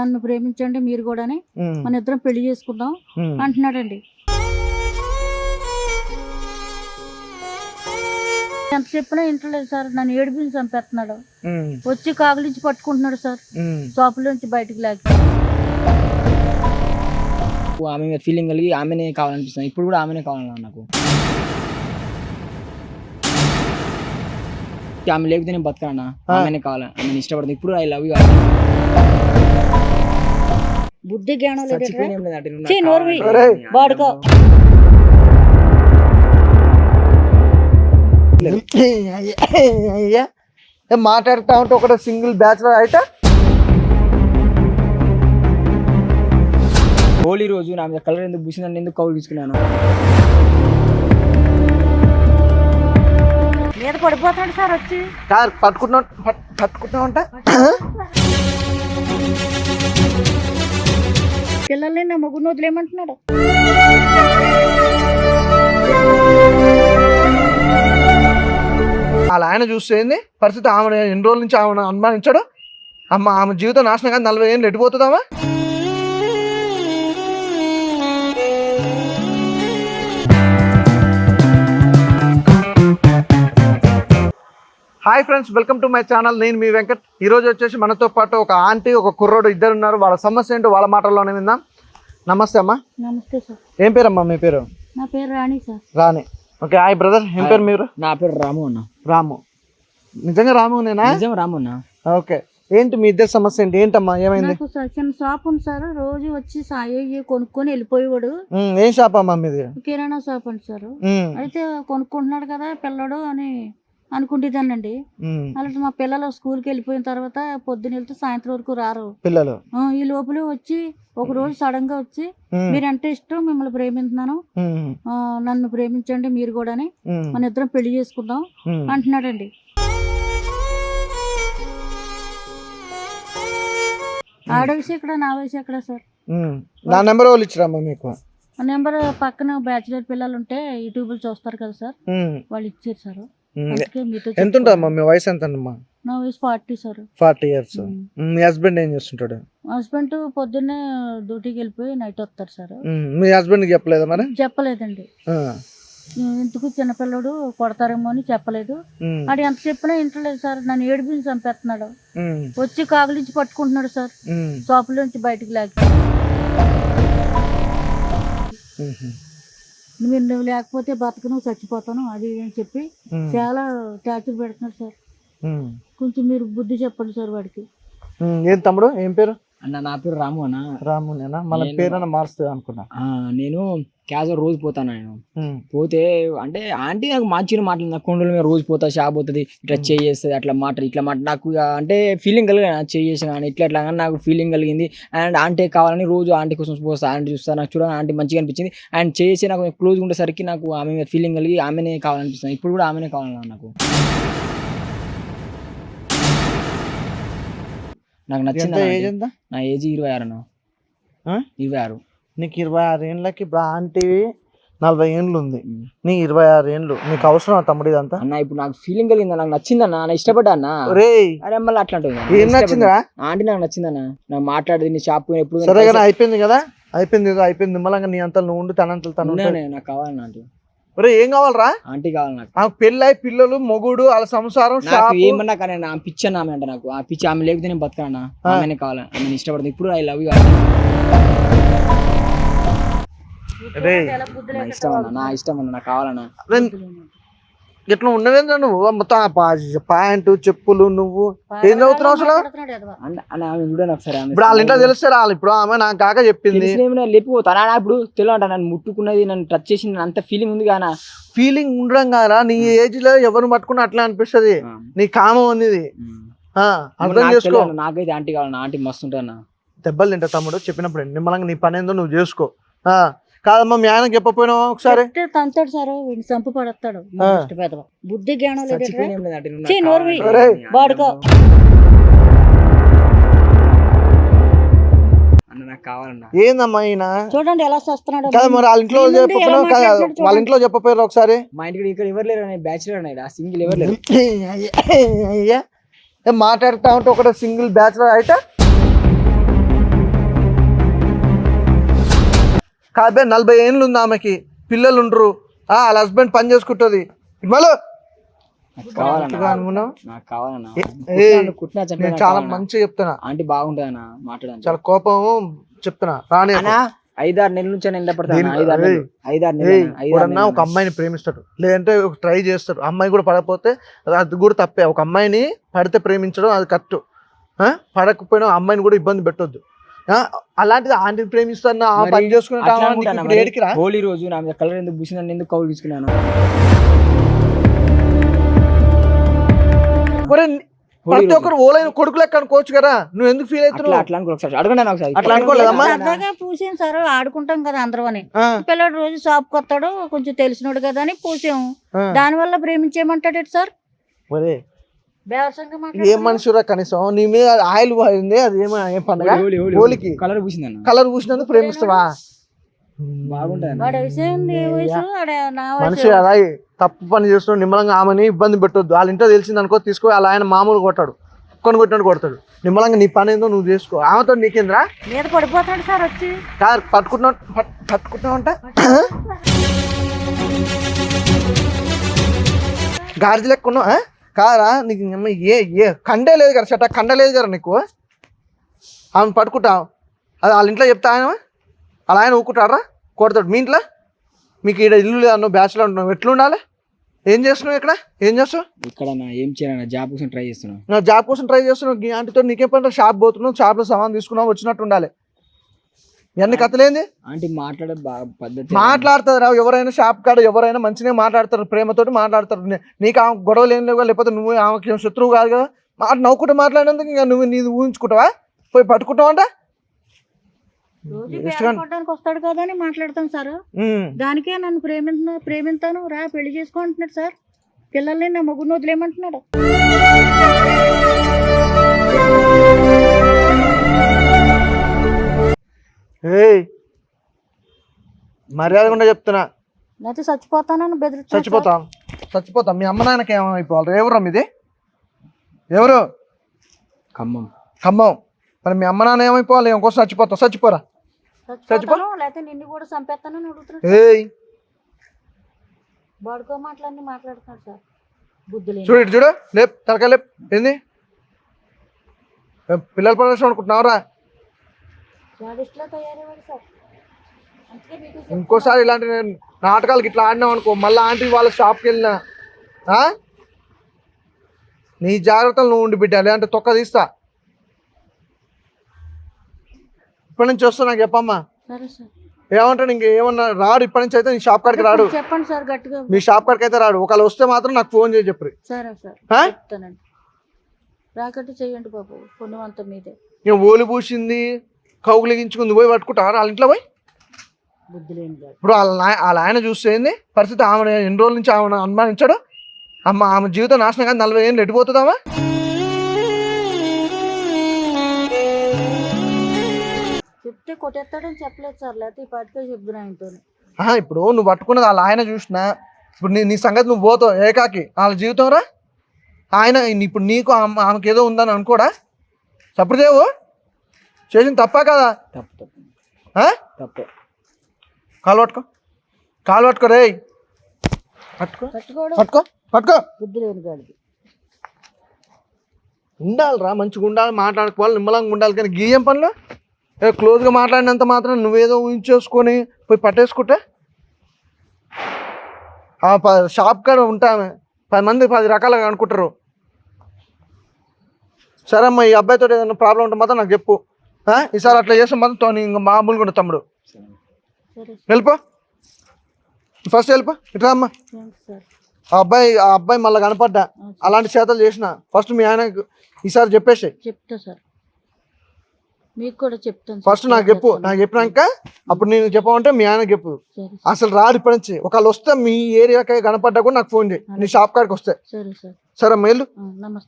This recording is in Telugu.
నన్ను ప్రేమించండి మీరు కూడాని. మన ఇద్దరం పెళ్ళి చేసుకుందాం. అంటున్నాడండి. ఎంత చెప్పినా ఇంటలేదు సార్. నన్ను ఏడిపించి చంపేస్తున్నాడు. వచ్చి కాగులించి పట్టుకుంటున్నాడు సార్. షాపులోంచి బయటికి లేక. ఆమె మీద ఫీలింగ్ కలిగి ఆమెనే కావాలనిపిస్తుంది. ఇప్పుడు కూడా ఆమెనే కావాలన్నా నాకు. ఆమె లేకపోతే నేను బతకన్నా ఆమెనే కావాలి ఆమెను ఇష్టపడుతుంది ఇప్పుడు ఐ లవ్ యూ బుద్ధి జ్ఞానం లేదు నోరు వాడుకో. అయ్యా మాట్లాడుతా ఉంటే ఒకటే సింగిల్ బ్యాచులర్ అయితే. హోలీ రోజు నా మీద కలర్ ఎందుకు పూసిందని ఎందుకు కౌలు తీసుకున్నాను మీద పడిపోతాడు సార్ వచ్చి. పట్టుకుంటున్నా పట్- పట్టుకుంటున్నా ఉంటా. పిల్లల్ని నా మొగ్గును వదిలేయమంటున్నాడు. అలా ఆయన చూస్తేంది పరిస్థితి ఆమె ఎన్ని రోజుల నుంచి ఆమెను అనుమానించాడు? అమ్మ ఆమె జీవితం నాశనం కానీ నలభై ఏళ్ళు ఎటుపోతుందామా hi friends welcome to my channel. నేను మీ వెంకట్. ఈ రోజు వచ్చేసి మనతో పాటు ఒక ఆంటీ ఒక కుర్రోడు ఇద్దరు ఉన్నారు. వాళ్ళ సమస్య ఏంటో వాళ్ళ మాటల్లోనే విందాం. నమస్తే అమ్మా. నమస్తే సార్. ఏం పేరమ్మా మీ పేరు? నా పేరు Rani sir. Rani. Okay hi brother. ఏం పేరు మీరు? నా పేరు రాము అన్న. రాము. నిజంగా రాము నేనా? నిజం రాము అన్న. ఓకే. ఏంటి మీ ఇద్దరు సమస్య ఏంటి? ఏంటమ్మా? ఏమైంది? నాకు సార్ చిన్న షాప్ ఉంది సార్. రోజు వచ్చి సాయి కొనుక్కొని వెళ్ళిపోయేవాడు. ఉమ్, ఏం షాప్ అమ్మా మీది? కిరాణా షాప్ అండి సార్. ఉమ్, అయితే కొనుక్కుంటున్నాడు కదా పిల్లడు అని అనుకుంటేదానండి. ఉమ్, అలాంటి మా పిల్లలు స్కూల్కి వెళ్ళిపోయిన తర్వాత పొద్దున వెళ్తే సాయంత్రం వరకు రారు. పిల్లలు. ఈ లోపల వచ్చి ఒక రోజు సడన్గా వచ్చి ఉమ్, మీరు అంటే ఇష్టం మిమ్మల్ని ప్రేమిస్తున్నాను నన్ను ప్రేమించండి మీరు ఉమ్, మన ఇద్దరం పెళ్ళి చేసుకుందాం. అంటున్నాడండి. ఆడ వయసు ఎక్కడ నా వయసు ఎక్కడ సార్. నా నెంబర్ వాళ్ళు ఇచ్చారమ్మా మీకు? నెంబర్ పక్కన బ్యాచిలర్ పిల్లలు ఉంటే యూట్యూబ్లో చూస్తారు కదా సార్. వాళ్ళు ఇచ్చారు సార్. ఎంత ఉంటుందమ్మా మీ వయసు ఎంత అమ్మా నా వయసు ఫార్టీ సార్. Forty years. మీ హస్బెండ్ ఏం చేస్తుంటాడు? హస్బెండ్ పొద్దున్నే డ్యూటీకి వెళ్ళిపోయి నైట్ వస్తారు సార్. మీ హస్బెండ్కి చెప్పలేదా మరి? చెప్పలేదండి. ఎందుకు? చిన్నపిల్లడు కొడతారేమో అని చెప్పలేదు. అది ఎంత చెప్పినా ఇంటలేదు సార్. నన్ను ఏడిపించి చంపేస్తున్నాడు. వచ్చి కాగులించి పట్టుకుంటున్నాడు సార్. షాపులోంచి బయటికి లేక మీరు నువ్వు లేకపోతే బతకను చచ్చిపోతాను అది ఇది అని చెప్పి చాలా టార్చర్ పెడుతున్నాడు సార్. కొంచెం మీరు బుద్ధి చెప్పండి సార్ వాడికి. ఏం తమ్ముడు? ఏం పేరు? అన్న నా పేరు రాము అన్న. రాము నేనా మన పేరన్నా మారుస్తుంది అనుకున్నా. నేను క్యాజువల్ రోజు పోతాను నేను. పోతే అంటే ఆంటీ నాకు మంచిగా మాటలు నాకు కొండల మీద రోజు పోతా షాప్ పోతుంది ఇట్లా చేస్తుంది అట్లా మాట ఇట్లా మాట నాకు అంటే ఫీలింగ్ కలిగి చేసి కానీ ఇట్లా ఇట్లా కానీ నాకు ఫీలింగ్ కలిగింది. అండ్ ఆంటీ కావాలని రోజు ఆంటీ కోసం పోస్తా ఆంటీ చూస్తా. నాకు చూడాలని ఆంటీ మంచిగా అనిపించింది. అండ్ చేసి నాకు క్లోజ్ ఉండేసరికి నాకు ఆమె మీద ఫీలింగ్ కలిగి ఆమెనే కావాలనిపిస్తుంది. ఇప్పుడు కూడా ఆమెనే కావాలన్నా నాకు. నాకు నచ్చింది ఏజ్ ఎంత? నా ఏజ్ ఇరవై ఆరు? ఇరవై ఆరు. నీకు ఇరవై ఆరు ఏండ్లకి ఇప్పుడు ఆంటీవి నలభై ఏండ్లు ఉంది. నీ ఇరవై ఆరు ఏండ్లు నీకు అవసరం తమ్ముడు ఇదంతా? అన్న ఇప్పుడు నాకు ఫీలింగ్ కలిగింది నాకు నచ్చిందన్న నా ఇష్టపడ్డా అన్న. రేయ్! అరే మళ్ళీ అట్లా ఏం నచ్చిందా? ఆంటీ నాకు నచ్చిందన్న నాకు మాట్లాడేది నీ షాప్ ఎప్పుడు సరే అయిపోయింది కదా? అయిపోయింది అయిపోయింది. నిమ్మలంగా నీ అంతా నువ్వు ఉండి తనంతలు తను నాకు కావాలన్న ఆంటీ. ఒరే ఏం కావాలరా? ఆంటీ కావాలి నాకు. ఆ పెళ్ళై పిల్లలు మొగుడు వాళ్ళ సంసారం నాకు షాపు. ఏమన్నా కానీ నా పిచ్చి అన్న ఆమె అంట నాకు. ఆ పిచ్చి ఆమె లేకపోతే నేను బతకన్నా ఆ. ఆమెనే కావాలి. ఆమెను ఇష్టపడుతుంది ఇప్పుడు ఐ లవ్ యూ రేయ్. బుద్ధి నా ఇష్టం అన్న నా ఇష్టం అన్న నాకు కావాలన్నా. ఇట్లా ఉన్నవేంద్రా నువ్వు? మొత్తం ఆ పా- ప్యాంటు చెప్పులు నువ్వు ఏం చదువుతున్నావు అసలు. అన్న ఆమె ఆమె ఇప్పుడు వాళ్ళ ఇంట్లో తెలుస్తాడు వాళ్ళు ఇప్పుడు ఆమె నాకు కాక చెప్పింది. తెలిసిన ఏమైనా నా ఇప్పుడు తెలియట నన్ను ముట్టుకున్నది నన్ను టచ్ చేసి అంత ఫీలింగ్ ఉంది కానా? ఫీలింగ్ ఉండడం కాదా నీ ఏజ్లో ఎవరు పట్టుకున్నా అట్లా అనిపిస్తది. నీ కామం ఉంది ఆ, అర్థం నాకు చేసుకో. తెలియదు, నాకైతే ఆంటీ కావాలి ఆంటీ మస్తు ఉంటుంది అన్న దెబ్బలు తింటా తమ్ముడు. చెప్పినప్పుడు నిమ్మలంగా నీ పని ఏందో నువ్వు చేసుకో. ఆ, కాదమ్మా మీ ఆయనకి చెప్పపోయినావా ఒకసారి తంతాడు సార్ వీడిని చంపు పడతాడు బుద్ధి జ్ఞానం లేదు వాడుకో. అన్న నాకు కావాలన్నా ఏందమ్మా ఈయన చూడండి ఎలా చేస్తున్నాడు కదా మరి వాళ్ళ ఇంట్లో మాట్లాడుతున్నాడు వాళ్ళ ఇంట్లో చెప్పపోయారు ఒకసారి మా ఇంటికి ఇక్కడ ఎవరు లేరు అనే బ్యాచులర్ అనే సింగిల్ ఎవరు లేరు మాట్లాడుతా ఉంటే ఒకటే సింగిల్ బ్యాచులర్ అయితే కాబే నలభై ఏళ్ళు ఉంది ఆమెకి. పిల్లలు ఉండరు ఆ, వాళ్ళ హస్బెండ్ పని చేసుకుంటుంది. మళ్ళీ. చాలా మంచిగా చెప్తున్నా. ఆంటీ బాగుంటుందన్నా మాట్లాడాను చాలా కోపం చెప్తున్నా. రాని ఐదారు నెలల నుంచి ఎంత పడతాను ఒక. అమ్మాయిని ప్రేమిస్తాడు. లేదంటే ట్రై చేస్తాడు. అమ్మాయి కూడా పడకపోతే అది కూడా తప్పే. ఒక అమ్మాయిని పడితే ప్రేమించడం అది కరెక్ట్. పడకపోయినా అమ్మాయిని కూడా ఇబ్బంది పెట్టొద్దు. అలాంటిది ఆంటీని ప్రేమిస్తాను ఆ మరి పని హోలీ రోజు నా మీద కలర్ ఎందుకు పూసి నన్ను ఎందుకు కౌలు తీసుకున్నాను? ప్రతి. ఒక్కరు ఓలైన కొడుకు లెక్క అనుకోవచ్చు కదా? నువ్వు ఎందుకు ఫీల్ అవుతున్నావు? అట్లా ఒకసారి అడగండి ఒకసారి అట్లా అనుకోలేదమ్మా? సరదాగా పూసాం సార్? ఆడుకుంటాం కదా అందరం అని. ఆ, పిల్లడు రోజు షాప్కి వస్తాడు కొంచెం తెలిసినోడు కదా అని పూసాము. దానివల్ల ప్రేమించేయమంటాడు సార్? ఏం. మనుషురా కనీసం? నీ మీద ఆయిల్ పోయింది అది ఏమ ఏం పండుగ? హోలీ, హోలీ, హోలీకి? కలర్ పూసిందన్న కలర్ పూసినందుకు ప్రేమిస్తావా? మనిషి అలా తప్పు పని చేస్తున్నాడు నిమ్మలంగా ఆమెని ఇబ్బంది పెట్టొద్దు. వాళ్ళ ఇంట్లో తెలిసింది అనుకో తీసుకో అలా ఆయన మామూలు కొట్టాడు. కొన్ని కొట్టినట్టు కొడతాడు. నిమ్మలంగా నీ పని ఏందో నువ్వు చేసుకో. ఆమెతో నీకేంద్రా? మీద పడిపోతాడు సార్ వచ్చి. కార్ పట్టుకుంటున్నావు పట్- పట్టుకుంటున్నావంట? గాడిద లెక్క ఉన్నావు, కారా? నీకు ఏ ఏ కండే లేదు కదా చట్ట కండ లేదు కదా నీకు? ఆమె పట్టుకుంటావు అది వాళ్ళ ఇంట్లో చెప్తా ఆయన అలా ఆయన ఊకుంటారా కొడతాడు మీ ఇంట్లో? మీకు ఇక్కడ ఇల్లు లేదు నువ్వు బ్యాచ్లో ఉంటున్నావు? ఎట్లా ఉండాలి? ఏం చేస్తున్నావు ఇక్కడ? ఏం చేస్తావు ఇక్కడ నా ఏం చేయాలన్నా జాబ్ కోసం ట్రై చేస్తున్నా నా జాబ్ కోసం ట్రై చేస్తున్నావు. ఆంటీతో నీకేం పని? షాప్ పోతున్నావు షాప్లో సామాన్ తీసుకున్నావు వచ్చినట్టు ఉండాలి. ఇవన్నీ కథలేంది? ఆంటీ మాట్లాడే బాగా పద్ధతి మాట్లాడతారు రా ఎవరైనా షాప్ కాడ ఎవరైనా మంచిగా మాట్లాడతారు ప్రేమతోటి మాట్లాడతారు. నీకు ఆమె గొడవలు ఏం లేవు లేకపోతే నువ్వు ఆమెకి ఏం శత్రువు కాదు కదా. మాట నవ్వుకుంటూ మాట్లాడినందుకు ఇంకా నువ్వు నీది ఊహించుకుంటావా? పోయి బేరం కొట్టడానికి వస్తాడు కదా అని మాట్లాడతాం సార్. దానికే నన్ను ప్రేమించిన ప్రేమిస్తాను రా పెళ్ళి చేసుకో అంటున్నాడు సార్. పిల్లల్ని నా మొగ్గును వదిలేయమంటున్నాడు ఏయ్ మర్యాదగా చెప్తున్నా. లేకపోతే చచ్చిపోతానని బెదిరిస్తాను చచ్చిపోతాం. చచ్చిపోతాం. మీ అమ్మ నాన్నకి ఏమైపోవాలి? ఎవరు ఇది? ఎవరు? ఖమ్మం. ఖమ్మం. మరి మీ అమ్మ నాన్న ఏమైపోవాలి? ఇంకోసం చచ్చిపోతావు? చచ్చిపోరా? చచ్చిపోతాను. లేకపోతే నిన్ను కూడా చంపేస్తానని అడుగుతున్నాడు ఏయ్. బాడుకో మాటలన్నీ మాట్లాడుతున్నాడు సార్. బుద్ధి లేని చూడు ఇటు చూడు. లేప్ తలకాయ లేప్. ఏంది? పిల్లల ప్రదర్శన అనుకుంటున్నావురా జాడిస్ట్లో తయారయ్యాడు సార్ అందుకే మీకు చెప్తున్నా. ఇంకోసారి ఇలాంటి నాటకాలకి ఇట్లా ఆడినావు అనుకో మళ్ళీ ఆంటీ వాళ్ళ షాప్కి వెళ్ళినా? నీ జాగ్రత్తలు నువ్వు ఉండి బిడ్డ లేదంటే తొక్క తీస్తా. ఇప్పటి నుంచి వస్తా నాకు చెప్పమ్మా. సరే సార్. ఏమంటాడు ఇంక ఏమన్నా రాడు ఇప్పటి నుంచి అయితే నీ షాప్ కాడికి రాడు. చెప్పండి సార్ గట్టిగా. మీ షాప్ కాడికి అయితే రాడు. ఒకవేళ వస్తే మాత్రం నాకు ఫోన్ చేసి చెప్పరు సరే సార్. రాకట్టు చెయ్యండి బాబు పుణ్యమంతా మీదే. ఓలి పూసింది కౌగులిగించుకుంది పోయి పట్టుకుంటారు వాళ్ళ ఇంట్లో పోయి. ఇప్పుడు వాళ్ళ వాళ్ళ ఆయన చూస్తే ఏంది? పరిస్థితి ఆమె ఎన్ని రోజుల నుంచి ఆమె అనుమానించాడు? అమ్మ ఆమె జీవితం నాశనం కానీ నలభై ఏళ్ళు ఎడిపోతుందామా చెప్తే కొట్టేస్తాడని చెప్పలేదు సార్ లేకపోతే ఈ పాటికే చెప్తున్నా ఆయనతో ఇప్పుడు నువ్వు పట్టుకున్నది వాళ్ళ ఆయన చూసినా ఇప్పుడు నీ నీ సంగతి నువ్వు పోతావు ఏకాకి వాళ్ళ జీవితం రా. ఆయన ఇప్పుడు నీకు ఆమె- ఆమెకి ఏదో ఉందని అనుకోడా? సప్రదేవు! చేసింది తప్పా కదా? తప్పు తప్పు? తప్పు. కాలు పట్టుకో. కాలు పట్టుకో రే పట్టుకో. పట్టుకో. పట్టుకో. బుద్ధి లేని గాడిది ఉండాలిరా మంచిగా ఉండాలి మాట్లాడుకోవాలి నిమ్మలంగా ఉండాలి. కానీ గీయం పనులు? ఏ క్లోజ్గా మాట్లాడినంత మాత్రం నువ్వేదో ఊహించేసుకొని పోయి పట్టేసుకుంటే? షాప్ కాడ ఉంటామే. పది మంది పది రకాలుగా అనుకుంటారు. సరే అమ్మా ఈ అబ్బాయితో ఏదైనా ప్రాబ్లం ఉంటే మాత్రం నాకు చెప్పు? ఈసారి అట్లా చేస్తే మాత్రం తో ఇంకా మామూలుగా ఉండు తమ్ముడు. వెళ్ళిపో. ఫస్ట్ వెళ్ళిపో. ఇట్లా అమ్మా ఆ అబ్బాయి ఆ అబ్బాయి మళ్ళీ కనపడ్డా. అలాంటి చేతలు చేసిన. ఫస్ట్ మీ ఆయన ఈసారి చెప్పేసి చెప్తా సార్. మీకు కూడా చెప్తాను ఫస్ట్ నాకు చెప్పు. నాకు చెప్పినాక అప్పుడు నేను చెప్పమంటే మీ ఆయన చెప్పు. అసలు రాడు ఇప్పటి నుంచి. ఒకవేళ వస్తే మీ ఏరియాకి కనపడ్డా కూడా నాకు ఫోన్ చేయి. నీ షాప్ కాడికి వస్తే. సరే సార్. సరే ఆ, నమస్తే.